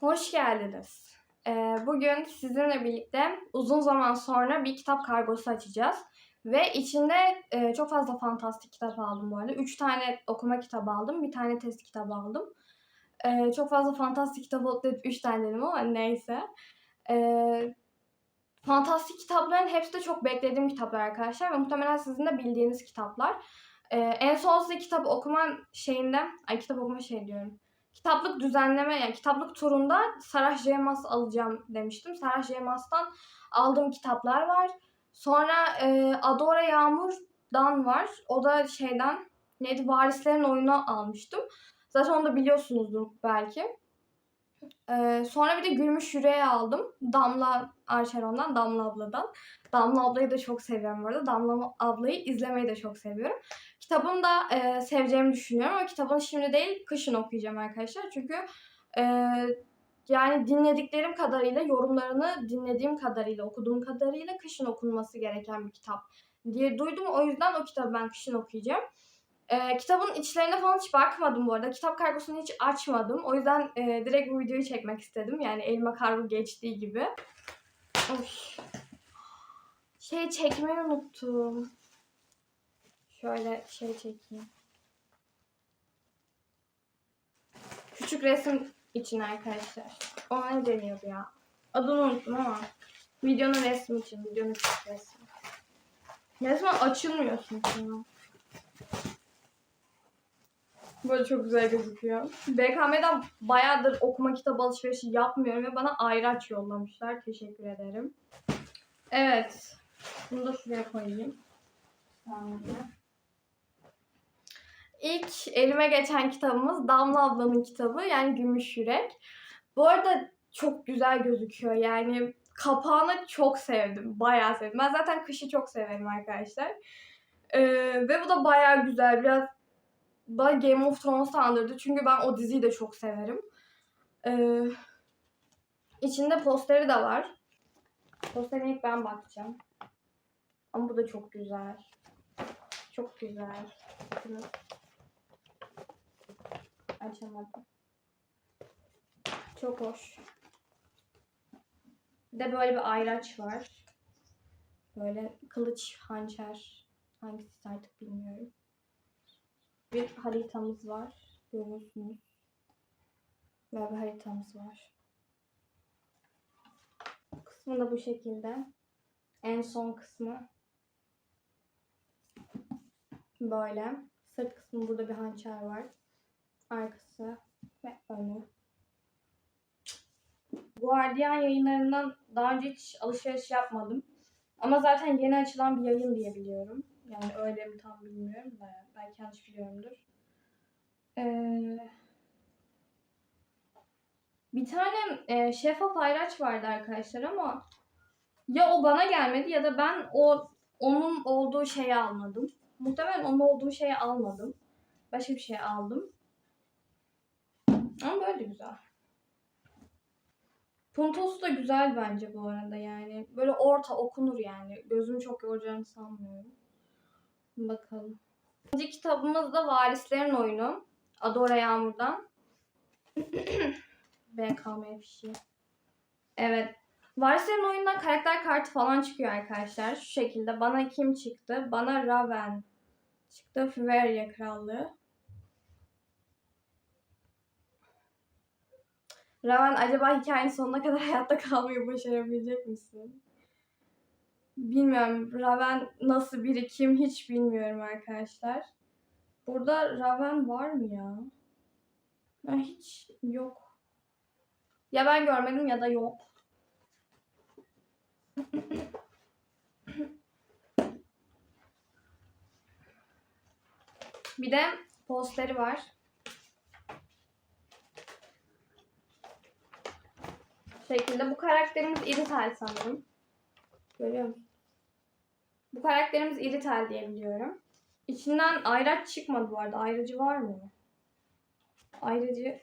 Hoş geldiniz. Ee, bugün sizinle birlikte uzun zaman sonra bir kitap kargosu açacağız. Ve içinde e, çok fazla fantastik kitap aldım bu arada. Üç tane okuma kitabı aldım, bir tane test kitabı aldım. Ee, çok fazla fantastik kitap oldu deyip üç tane dedim ama neyse. Ee, fantastik kitapların hepsi de çok beklediğim kitaplar arkadaşlar ve muhtemelen sizin de bildiğiniz kitaplar. Ee, en son size kitap okuma şeyinde, ay kitap okuma şey diyorum kitaplık düzenleme yani kitaplık turunda Sarah J. Maas alacağım demiştim. Sarah J. Maas'tan aldığım kitaplar var. Sonra e, Adora Yağmur'dan var. O da şeyden neydi Varislerin oyunu almıştım. Zaten onu da biliyorsunuzdur belki. Ee, sonra bir de Gülmüş Yüreği aldım. Damla Arçeron'dan, Damla abladan. Damla ablayı da çok seviyorum bu arada. Damla ablayı izlemeyi de çok seviyorum. Kitabını da e, seveceğimi düşünüyorum ama kitabını şimdi değil kışın okuyacağım arkadaşlar. Çünkü e, yani dinlediklerim kadarıyla, yorumlarını dinlediğim kadarıyla, okuduğum kadarıyla kışın okunması gereken bir kitap diye duydum. O yüzden o kitabı ben kışın okuyacağım. Ee, kitabın içlerine falan hiç bakmadım bu arada. Kitap kargosunu hiç açmadım. O yüzden e, direkt bu videoyu çekmek istedim. Yani elma kargo geçtiği gibi. Of. Şey çekmeyi unuttum. Şöyle şey çekeyim. Küçük resim için arkadaşlar. O ne deniyordu ya? Adını unuttum ama. Videonun resmi için. Videonun küçük resmi. Resmen açılmıyorsun şunu. Böyle çok güzel gözüküyor. BKM'den bayağıdır okuma kitabı alışverişi yapmıyorum ve bana ayraç yollamışlar. Teşekkür ederim. Evet. Bunu da şuraya koyayım. Tamam. İlk elime geçen kitabımız Damla ablanın kitabı yani Gümüş Yürek. Bu arada çok güzel gözüküyor yani kapağını çok sevdim. Bayağı sevdim. Ben zaten kışı çok severim arkadaşlar. Ee, ve bu da bayağı güzel. Biraz bana Game of Thrones andırdı. Çünkü ben o diziyi de çok severim. Ee, içinde posteri de var. Posterine ilk ben bakacağım. Ama bu da çok güzel. Çok güzel. Bakın. Açamadım. Çok hoş. Bir de böyle bir ayraç var. Böyle kılıç, hançer. Hangisi artık bilmiyorum. Bir haritamız var. Görüyorsunuz. Böyle bir haritamız var. Kısmı da bu şekilde. En son kısmı böyle. Sırt kısmı burada bir hançer var. Arkası ve önü. Guardian yayınlarından daha önce hiç alışveriş yapmadım. Ama zaten yeni açılan bir yayın diye biliyorum. Yani öyle mi tam bilmiyorum da belki yanlış biliyorumdur. Ee, bir tane e, şeffaf ayraç vardı arkadaşlar ama ya o bana gelmedi ya da ben o onun olduğu şeyi almadım. Muhtemelen onun olduğu şeyi almadım. Başka bir şey aldım. Ama böyle güzel. Puntosu da güzel bence bu arada yani. Böyle orta okunur yani. Gözümü çok yoracağını sanmıyorum. Bakalım. İkinci kitabımız da Varislerin Oyunu. Adora Yağmur'dan. BKM fişi. Evet. Varislerin oyundan karakter kartı falan çıkıyor arkadaşlar. Şu şekilde. Bana kim çıktı? Bana Raven çıktı. Füverya Krallığı. Raven acaba hikayenin sonuna kadar hayatta kalmayı başarabilecek misin? Bilmiyorum. Raven nasıl biri kim hiç bilmiyorum arkadaşlar. Burada Raven var mı ya? ya? Hiç yok. Ya ben görmedim ya da yok. Bir de posteri var. Şekilde. Bu karakterimiz irital sanırım. Görüyor musun? Bu karakterimiz irital diye biliyorum. İçinden ayraç çıkmadı bu arada. Ayrıcı var mı? Ayrıcı.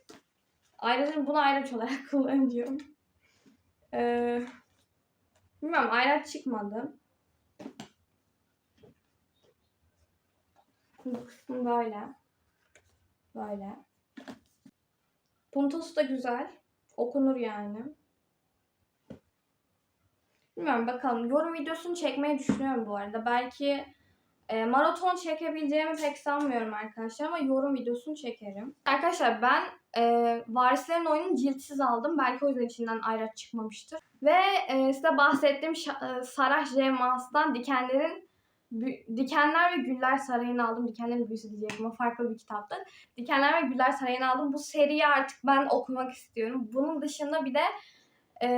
Ayrıcı bunu ayraç olarak kullanıyorum. Ee, bilmiyorum ayraç çıkmadı. Bu kısmı böyle. Böyle. Puntosu da güzel. Okunur yani. Bilmiyorum bakalım. Yorum videosunu çekmeyi düşünüyorum bu arada. Belki e, maraton çekebileceğimi pek sanmıyorum arkadaşlar ama yorum videosunu çekerim. Arkadaşlar ben e, Varislerin oyununu ciltsiz aldım. Belki o yüzden içinden ayraç çıkmamıştır. Ve e, size bahsettiğim e, Sarah J. Dikenlerin Dikenler ve Güller Sarayı'nı aldım. Dikenlerin Büyüsü diyecektim. O farklı bir kitaptı. Dikenler ve Güller Sarayı'nı aldım. Bu seriyi artık ben okumak istiyorum. Bunun dışında bir de e,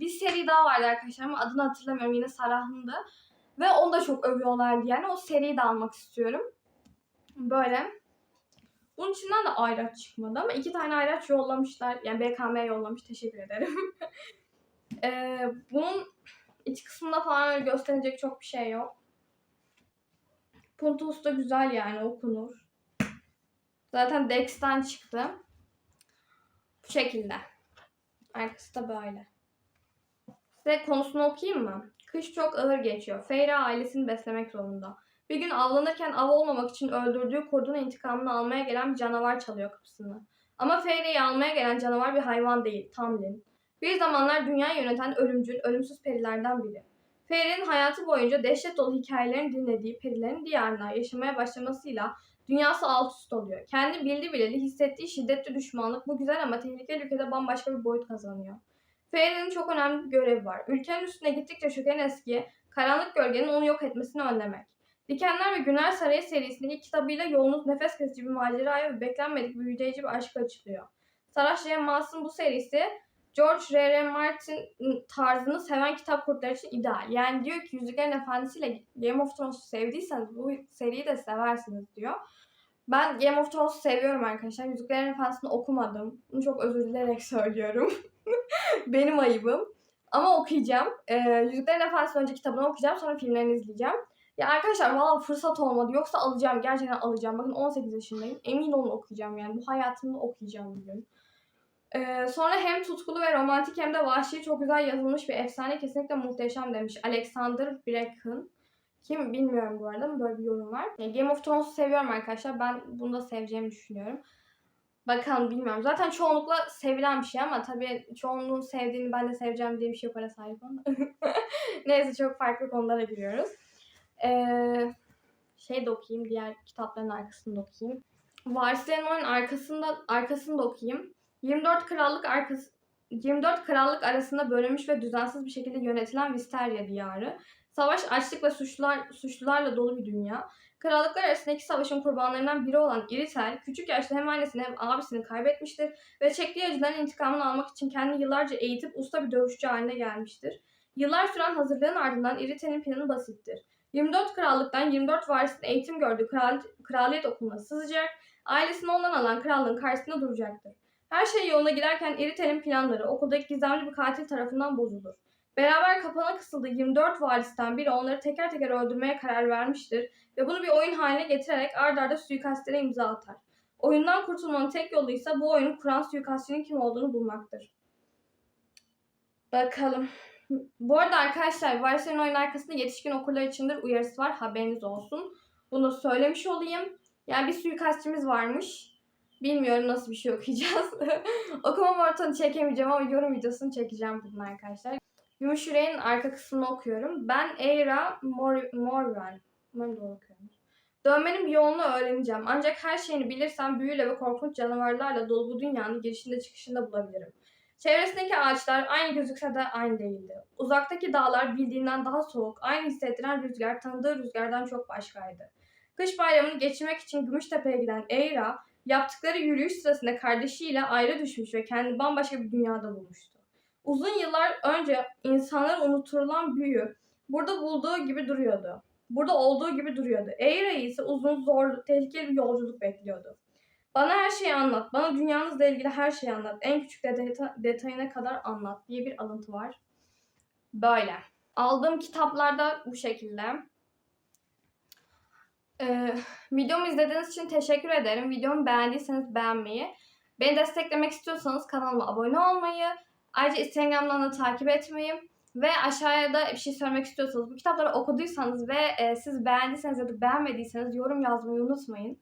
bir seri daha vardı arkadaşlar ama adını hatırlamıyorum. Yine Sarah'ındı. Ve onu da çok övüyorlardı yani. O seriyi de almak istiyorum. Böyle. Bunun içinden de ayraç çıkmadı ama iki tane ayraç yollamışlar. Yani BKM yollamış. Teşekkür ederim. Ee, bunun iç kısmında falan öyle gösterecek çok bir şey yok. Puntus da güzel yani okunur. Zaten Dex'ten çıktı. Bu şekilde. Arkası da böyle. Size konusunu okuyayım mı? Kış çok ağır geçiyor. Feyre ailesini beslemek zorunda. Bir gün avlanırken av olmamak için öldürdüğü kurdun intikamını almaya gelen bir canavar çalıyor kapısını. Ama Feyre'yi almaya gelen canavar bir hayvan değil, Tamlin. Bir zamanlar dünyayı yöneten ölümcül, ölümsüz perilerden biri. Feyre'nin hayatı boyunca dehşet dolu hikayelerini dinlediği perilerin diyarına yaşamaya başlamasıyla dünyası alt üst oluyor. Kendi bildi bileli hissettiği şiddetli düşmanlık bu güzel ama tehlikeli ülkede bambaşka bir boyut kazanıyor. Feyre'nin çok önemli bir görevi var. Ülkenin üstüne gittikçe çöken eski, karanlık gölgenin onu yok etmesini önlemek. Dikenler ve Günler Sarayı serisinin ilk kitabıyla yolunuz nefes kesici bir maceraya ve beklenmedik büyüleyici bir aşkı açılıyor. Sarah J. Maas'ın bu serisi George R. R. Martin tarzını seven kitap kurtları için ideal. Yani diyor ki Yüzüklerin Efendisi ile Game of Thrones'u sevdiyseniz bu seriyi de seversiniz diyor. Ben Game of Thrones'u seviyorum arkadaşlar. Yüzüklerin Efendisi'ni okumadım. Bunu çok özür dilerek söylüyorum. Benim ayıbım. Ama okuyacağım. Ee, Yüzüklerin Efendisi önce kitabını okuyacağım. Sonra filmlerini izleyeceğim. Ya arkadaşlar valla fırsat olmadı. Yoksa alacağım. Gerçekten alacağım. Bakın 18 yaşındayım. Emin olun okuyacağım yani. Bu hayatımda okuyacağım bugün. Ee, sonra hem tutkulu ve romantik hem de vahşi çok güzel yazılmış bir efsane. Kesinlikle muhteşem demiş. Alexander Bracken. Kim bilmiyorum bu arada ama böyle bir yorum var. Yani Game of Thrones'u seviyorum arkadaşlar. Ben bunu da seveceğimi düşünüyorum. Bakalım bilmiyorum. Zaten çoğunlukla sevilen bir şey ama tabii çoğunluğun sevdiğini ben de seveceğim diye bir şey para sahip ama. Neyse çok farklı konulara giriyoruz. Ee, şey de okuyayım. Diğer kitapların arkasını da okuyayım. Varislerin oyun arkasında arkasını da okuyayım. 24 krallık arkası 24 krallık arasında bölünmüş ve düzensiz bir şekilde yönetilen Visteria diyarı. Savaş, açlık ve suçlular, suçlularla dolu bir dünya. Krallıklar arasındaki savaşın kurbanlarından biri olan Iritel, küçük yaşta hem annesini hem abisini kaybetmiştir ve çektiği acıların intikamını almak için kendini yıllarca eğitip usta bir dövüşçü haline gelmiştir. Yıllar süren hazırlığın ardından Iritel'in planı basittir. 24 krallıktan 24 varisin eğitim gördüğü kral, kraliyet okuluna sızacak, ailesini ondan alan krallığın karşısında duracaktır. Her şey yoluna giderken Iritel'in planları okuldaki gizemli bir katil tarafından bozulur. Beraber kapana kısıldığı 24 varisten biri onları teker teker öldürmeye karar vermiştir ve bunu bir oyun haline getirerek ard arda suikastlere imza atar. Oyundan kurtulmanın tek yolu ise bu oyunu kuran suikastçının kim olduğunu bulmaktır. Bakalım. Bu arada arkadaşlar Varsel'in oyun arkasında yetişkin okurlar içindir uyarısı var. Haberiniz olsun. Bunu söylemiş olayım. Yani bir suikastçimiz varmış. Bilmiyorum nasıl bir şey okuyacağız. Okuma marathonu çekemeyeceğim ama yorum videosunu çekeceğim bunun arkadaşlar. Yüreğin arka kısmını okuyorum. Ben Eira Mor Morven. Umarım doğru okuyorum. Dönmenin bir yolunu öğreneceğim. Ancak her şeyini bilirsem büyüyle ve korkunç canavarlarla dolu bu dünyanın girişinde çıkışında bulabilirim. Çevresindeki ağaçlar aynı gözükse de aynı değildi. Uzaktaki dağlar bildiğinden daha soğuk, aynı hissettiren rüzgar tanıdığı rüzgardan çok başkaydı. Kış bayramını geçirmek için Gümüştepe'ye giden Eira, yaptıkları yürüyüş sırasında kardeşiyle ayrı düşmüş ve kendini bambaşka bir dünyada bulmuştu. Uzun yıllar önce insanların unutulan büyü burada bulduğu gibi duruyordu. Burada olduğu gibi duruyordu. Eira'yı ise uzun, zor, tehlikeli bir yolculuk bekliyordu. Bana her şeyi anlat. Bana dünyanızla ilgili her şeyi anlat. En küçük deta- detayına kadar anlat diye bir alıntı var. Böyle. Aldığım kitaplarda bu şekilde. Ee, videomu izlediğiniz için teşekkür ederim. Videomu beğendiyseniz beğenmeyi, beni desteklemek istiyorsanız kanalıma abone olmayı, ayrıca Instagram'dan da takip etmeyi ve aşağıya da bir şey söylemek istiyorsanız, bu kitapları okuduysanız ve e, siz beğendiyseniz ya da beğenmediyseniz yorum yazmayı unutmayın.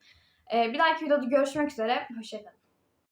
E, bir dahaki videoda görüşmek üzere. Hoşçakalın.